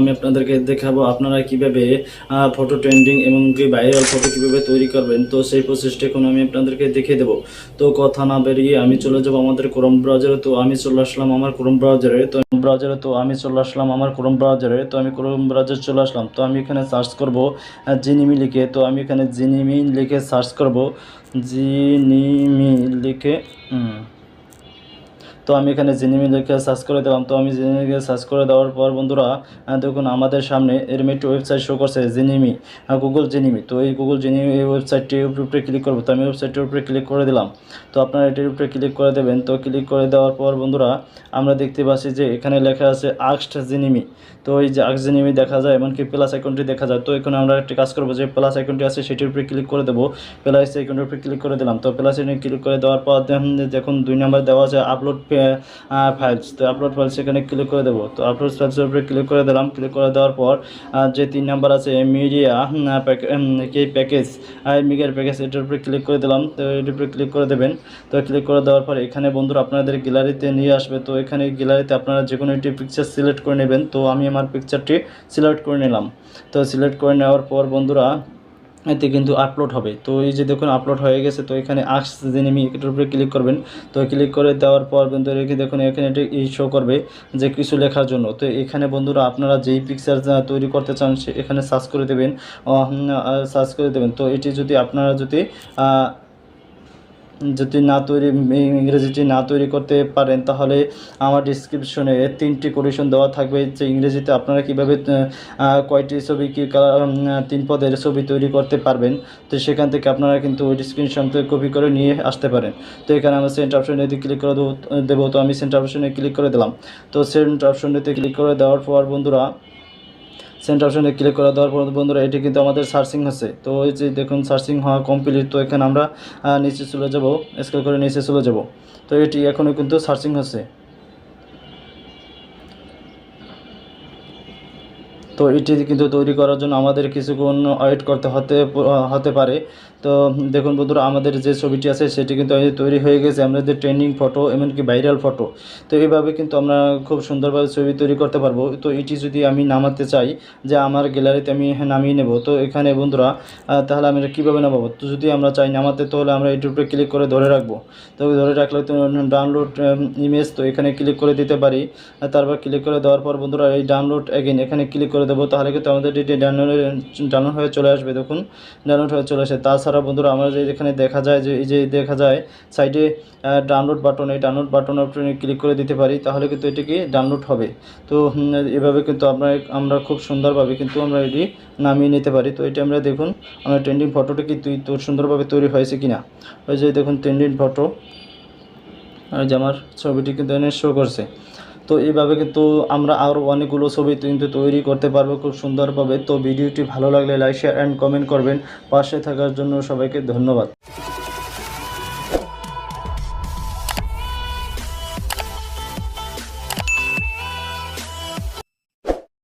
আমি আপনাদেরকে দেখাবো আপনারা কীভাবে ফটো ট্রেন্ডিং এবং কি ভাইরাল ফটো কীভাবে তৈরি করবেন। তো সেই প্রসেসটা এখন আমি আপনাদেরকে দেখিয়ে দেবো। তো কথা না বেরিয়ে আমি চলে যাব আমাদের ক্রোম ব্রাউজারে তো আমি চলে আসলাম আমার ক্রোম ব্রাউজারে তো ব্রাউজারে তো আমি চলে আসলাম আমার ক্রোম ব্রাউজারে তো আমি ক্রোম ব্রাউজারে চলে আসলাম। তো আমি এখানে সার্চ করব জিনিমি লিখে। তো আমি এখানে জিনিমি লিখে সার্চ করব। জিনিমি লিখে তো আমি এখানে জিনিমি লিখে সার্চ করে দিলাম। তো আমি জিনিমি লিখে সার্চ করে দেওয়ার পর বন্ধুরা দেখুন আমাদের সামনে এরম একটি ওয়েবসাইট শো করছে জিনিমি গুগল জিনিমি তো এই গুগল জিনিমি এই ওয়েবসাইটটির উপরে ক্লিক করব। তো আমি ওয়েবসাইটটির উপরে ক্লিক করে দিলাম। তো আপনারা এটির উপরে ক্লিক করে দেবেন। তো ক্লিক করে দেওয়ার পর বন্ধুরা, আমরা দেখতে পাচ্ছি যে এখানে লেখা আছে আক্সড জিনিমি তো এই যে আক্স জিনিমি দেখা যায়, এমনকি প্লাস আইকনটি দেখা যায়। তো এখানে আমরা একটি কাজ করব যে প্লাস আইকনটি আছে, সেটির উপরে ক্লিক করে দেবো। প্লাস আইকনের উপরে ক্লিক করে দিলাম। তো প্লাস আইকনে ক্লিক করে দেওয়ার পর দেখুন দুই নাম্বার দেওয়া আছে আপলোড ফাইলস তো আপলোড ফাইলস এখানে ক্লিক করে দেবো। তো আপলোড ফাইলসের উপরে ক্লিক করে দিলাম। ক্লিক করে দেওয়ার পর যে তিন নাম্বার আছে মিডিয়া কি প্যাকেজ মিডিয়ার প্যাকেজ এটার উপরে ক্লিক করে দিলাম। তো এটার উপরে ক্লিক করে দেবেন। তো ক্লিক করে দেওয়ার পর, এখানে বন্ধুরা আপনাদের গ্যালারিতে নিয়ে আসবে। তো এখানে গ্যালারিতে আপনারা যে কোনো একটি পিকচার সিলেক্ট করে নেবেন। তো আমি আমার পিকচারটি সিলেক্ট করে নিলাম। তো সিলেক্ট করে নেওয়ার পর বন্ধুরা এতে কিন্তু আপলোড হবে। তো এই যে দেখুন আপলোড হয়ে গেছে, তো এখানে আসছে যে নেমি এটার উপরে ক্লিক করবেন। তো ক্লিক করে দেওয়ার পর বন্ধু রেখে দেখুন, এখানে এটা এই শো করবে যে কিছু লেখার জন্য। তো এখানে বন্ধুরা, আপনারা যেই পিকচার তৈরি করতে চান এখানে সার্চ করে দেবেন। সার্চ করে দেবেন। তো এটি যদি আপনারা যদি যদি না তৈরি ইংরেজিটি না তৈরি করতে পারেন, তাহলে আমার ডিসক্রিপশনে তিনটি কোটেশন দেওয়া থাকবে যে ইংরেজিতে আপনারা কীভাবে কয়টি ছবি কী তিন পদের ছবি তৈরি করতে পারবেন। তো সেখান থেকে আপনারা কিন্তু ওই স্ক্রিনশট কপি করে নিয়ে আসতে পারেন। তো এখানে আমরা সেন্ট অপশনে ক্লিক করে দেবো তো আমি সেন্ট অপশনে ক্লিক করে দিলাম। তো সেন্ট অপশনেতে ক্লিক করে দেওয়ার পর বন্ধুরা সেন্ট অপশনে ক্লিক করা দেওয়ার পর বন্ধুরা, এটি কিন্তু আমাদের সার্চিং হচ্ছে। তো এই যে দেখুন সার্চিং হওয়া কমপ্লিট তো এখানে আমরা নিচে চলে যাব স্কেল করে নিচে চলে যাব। তো এটি এখনও কিন্তু সার্চিং হচ্ছে। তো এটি কিন্তু তৈরি করার জন্য আমাদের কিছুক্ষণ ওয়েট করতে হতে হতে পারে। তো দেখুন বন্ধুরা, আমাদের যে ছবিটি আছে, সেটি কিন্তু তৈরি হয়ে গেছে। আমাদের ট্রেন্ডিং ফটো এমনকি ভাইরাল ফটো তো এইভাবে কিন্তু আমরা খুব সুন্দরভাবে ছবি তৈরি করতে পারব। তো এটি যদি আমি নামাতে চাই, যে আমার গ্যালারিতে আমি নামিয়ে নেব, তো এখানে বন্ধুরা তাহলে আমি এটা কীভাবে নামাবো? তো যদি আমরা চাই নামাতে, তাহলে আমরা উপরে ক্লিক করে ধরে রাখব। তো ধরে রাখলে তো ডাউনলোড ইমেজ তো এখানে ক্লিক করে দিতে পারি। তারপর ক্লিক করে দেওয়ার পর বন্ধুরা, এই ডাউনলোড এগেন এখানে ক্লিক করে দেবো, তাহলে কিন্তু আমাদের এটি ডাউনলোড ডাউনলোড হয়ে চলে আসবে, দেখুন। ডাউনলোড হয়ে চলে আসে। তাছাড়া বন্ধুরা, আমরা এখানে দেখা যায়, যে এই যে দেখা যায় সাইডে ডাউনলোড বাটন এই ডাউনলোড বাটন উপরে ক্লিক করে দিতে পারি, তাহলে কিন্তু এটি কি ডাউনলোড হবে। তো এভাবে কিন্তু আমরা আমরা খুব সুন্দরভাবে কিন্তু আমরা এটি নামিয়ে নিতে পারি। তো এটি আমরা দেখুন, আমরা ট্রেন্ডিং ফটোটি কি সুন্দরভাবে তৈরি হয়েছে কিনা। ওই যে দেখুন ট্রেন্ডিং ফটো আর যে আমার ছবিটি কিন্তু এনে শো করছে। তো এইভাবে কিন্তু আমরা আরও অনেকগুলো ছবি কিন্তু তৈরি করতে পারব, খুব সুন্দরভাবে। তো ভিডিওটি ভালো লাগলে লাইক শেয়ার অ্যান্ড কমেন্ট করবেন। পাশে থাকার জন্য সবাইকে ধন্যবাদ।